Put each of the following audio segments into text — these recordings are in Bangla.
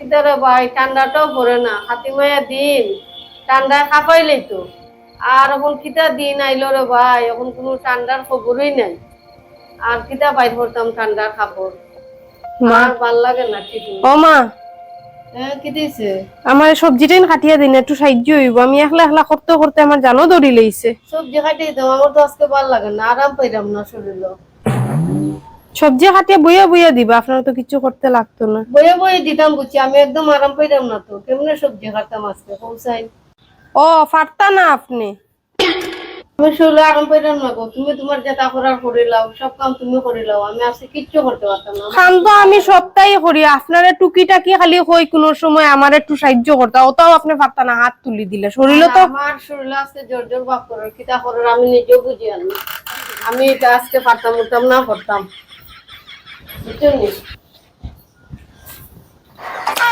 কিদারে ভাই ঠান্ডাটাও পড়ে না। হাতিমায়া দিন ঠান্ডায় কাঁপাইলেই তো। আর এখন কিতা দিন আইলো রে ভাই এখন কোনো ঠান্ডার খবরই নাই। আর কিতা বাইর করতাম ঠান্ডার কাপড় মা। ভালো লাগে না ঠিক ও মা। হ্যাঁ আমার সবজিটাই কাটিয়ে দিন একটু সাহায্য হইব। আমি একলা একলা করতে করতে আমার জানো দড়ি লইছে। সবজি খাইতে দিতাম আমার তো আজকে ভালো লাগে না আরাম পাইলাম না শরীরে সবজি কাটিয়ে বইয়া বইয়া দিবা আপনার তো কিছু করতে লাগতো না। বয়ে বয়ে দিতাম বুঝছি আমি একদম আরাম পাইলাম না তো কেমনে সবজি খাতাম আজকে পৌঁছাই। ও পারতা না আপনি? আমি শরীরে আরাম পাইলাম না গো তুমি তোমার যেটা করার করে লাও সব কাম তুমি করে লাও আমি আজকে কিচ্ছু করতে পারতাম না। খান তো আমি সবটাই করি আপনারে টুকিটাকি খালি হই কোনো সময় আমার একটু সাহায্য করতা ওটাও আপনি পারতা না হাত তুলি দিলে। শরীরে তো আমার শরীরে আজকে জোর জোর ভাব করার কিতা করার আমি নিজেও বুঝি আমি এটা আজকে পারতাম উঠতাম না করতাম?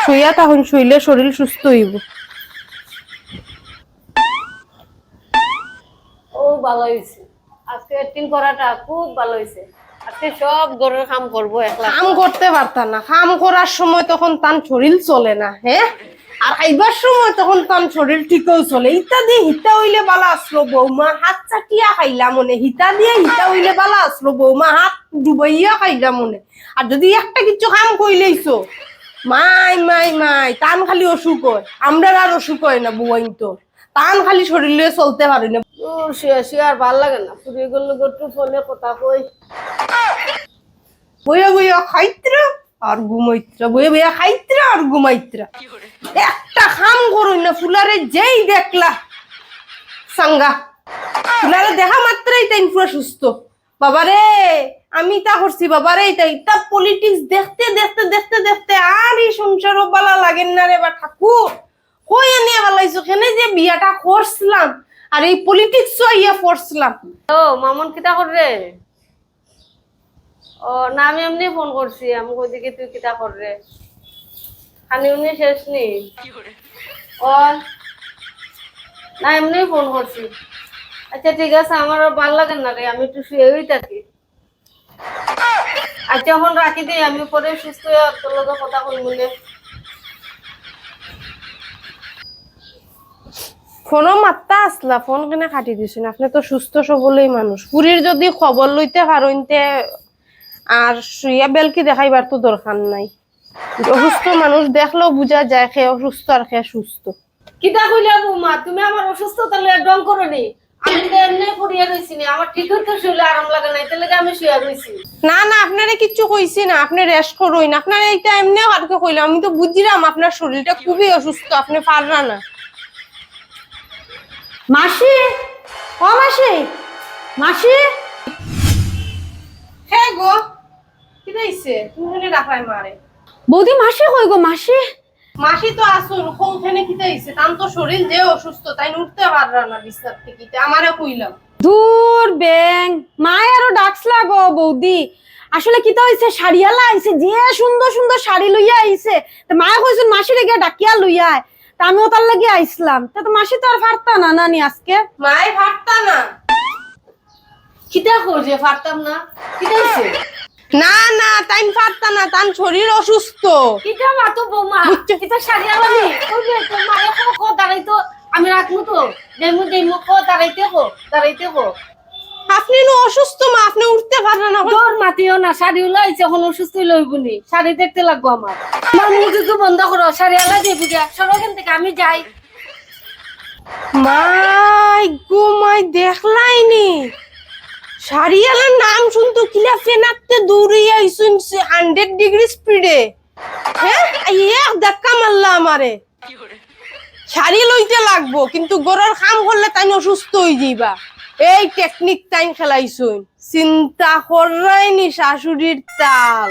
শুইয়া তখন শুইলে শরীর সুস্থ হইব। ও ভালো হয়েছে আজকে অ্যাক্টিং করাটা খুব ভালো হয়েছে আজকে সব ঘরের কাম করব একলা কাম করতে পারতা না। কাম করার সময় তখন তার শরীর চলে না হ্যাঁ আর খাইবার সময় তখন তার শরীর ঠিকও চলে। দিয়ে হিতা হইলে বালা আসলো বৌমা। হাত চাটিয়া খাইলাম মনে। হিতা দিয়ে হিতা হইলে বালা আসলো বৌমা হাত ডুবাইয়া খাইলা মনে। আর যদি একটা কিছু কাম কইলেইছো মাই মাই মাই তান খালি অসুখ হয়। আমরা আর অসুখ হয় না বউয়াইন তো তান খালি শরীরে চলতে পারি না। শুয়ে শুয়ে আর ভালো লাগে না। ফুরিয়ে গেল একটু ফোনে কথা কই। বইয়া বইয়া খাইত্রা আর ঘুমাইত্রা বইয়া বইয়া খাইত্রা আর ঘুমাইত্রা। একটা খাম করুন না ফুলারে যেই দেখলা। সাঙ্গা। ফুলারে দেখা মাত্রই তাই পুরো সুস্থ। বাবারে আমি তা করছি বাবারে তাই তা পলিটিক্স দেখতে দেখতে দেখতে দেখতে আর এই সংসার বালা লাগেন না রে বা ঠাকুর। কই এনে হালাইছো? কেনে যে বিয়াটা করছিলাম? আর এই পলিটিক্স ইয়া করছিলাম ও মামন কিতা কররে ও না আমি এমনি ফোন করছি। আমি কই দিকে তুই কিতা কররে খানি উনি শেষ নি। ও না এমনি ফোন করছি। আচ্ছা ঠিক আছে আমার আর ভালো লাগে না রে আমি একটু শুয়েই থাকি। আচ্ছা এখন রাখি দিই আমি পরে সুস্থ হয়ে তোর লগে কথা নে। ফোনও মাত্তা আসলা ফোন কেনে কাটি দিছেন আপনি তো সুস্থ সবলেই মানুষ। পুরীর যদি খবর লইতে পারেন আর শুইয়া বেলকি দেখাইবার তো দরকার নাই। অসুস্থ মানুষ দেখলেও বোঝা যায় সে অসুস্থ আর সে সুস্থ। কিতা কইলা বৌমা তুমি আমার অসুস্থতা ডং করো নি? আমি তো নি না আপনারা কিচ্ছু কইছি না আপনি রেস্ট করুন আপনারা এইটা এমনিও কালকে কইলাম আমি তো বুঝিলাম আপনার শরীরটা খুবই অসুস্থ আপনি পাররা না। মাসি ও মাসি মাসি। হ্যাঁ গো কি তুমি রাখাই মারে। বৌদি মাসি কই গো মাসি? মাসি তো আসুন কোনখানে কি দিছে তান তো শরীর যে অসুস্থ তাই উঠতে পাররা না বিছনার থেকে। আমারে কইলাম। দূর ব্যাং। মায় আরও ডাকসলা গো বৌদি। আসলে কি তো হইছে শাড়িয়ালা আইছে যে সুন্দর সুন্দর শাড়ি লইয়া আইছে। তো মায় কইছেন মাসিরে গিয়া ডাকিয়া লইয়া তা আমিও তার লাগি আইছিলাম তা তো মাসি তো আর পারতা না নানি আজকে? মাই ভাবতা না। কিতা করছে পারতাম না। কিতা হইছে? না না তাই পারতা না তার শরীর অসুস্থ। কিতা মাতো বৌমা কিতা শাড়ি আলানি কইবে তো মারে কো কো দাঁড়াইতো আমি রাখমু তো। দেমু দেমু কো দাঁড়াইতে কো দাঁড়াইতে কো আপনি নো অসুস্থ মা আপনি উঠতে পারেন না। তোর মাতিও না শাড়ি উলাইছে এখন অসুস্থ লইবনি শাড়ি দেখতে লাগবো আমার। আমার মুখ একটু বন্ধ করো শাড়ি আলা দিয়ে বুঝা। সরোখান থেকে আমি যাই। মাই গো মাই দেখলাইনি। শাড়িয়ালার নাম শুনতো, কিলা ফেনাতে দৌড়িয়ে আইসুন হান্ড্রেড ডিগ্রি স্পিডে হ্যাঁ? এক ধাক্কা মারলা আমারে। শাড়ি লইতে লাগবো, কিন্তু গরর কাম করলে তাই অসুস্থ হয়ে যাইবা। এই টেকনিক টাইম খেলাইছুন চিন্তা করাইনি শাশুড়ির তাল।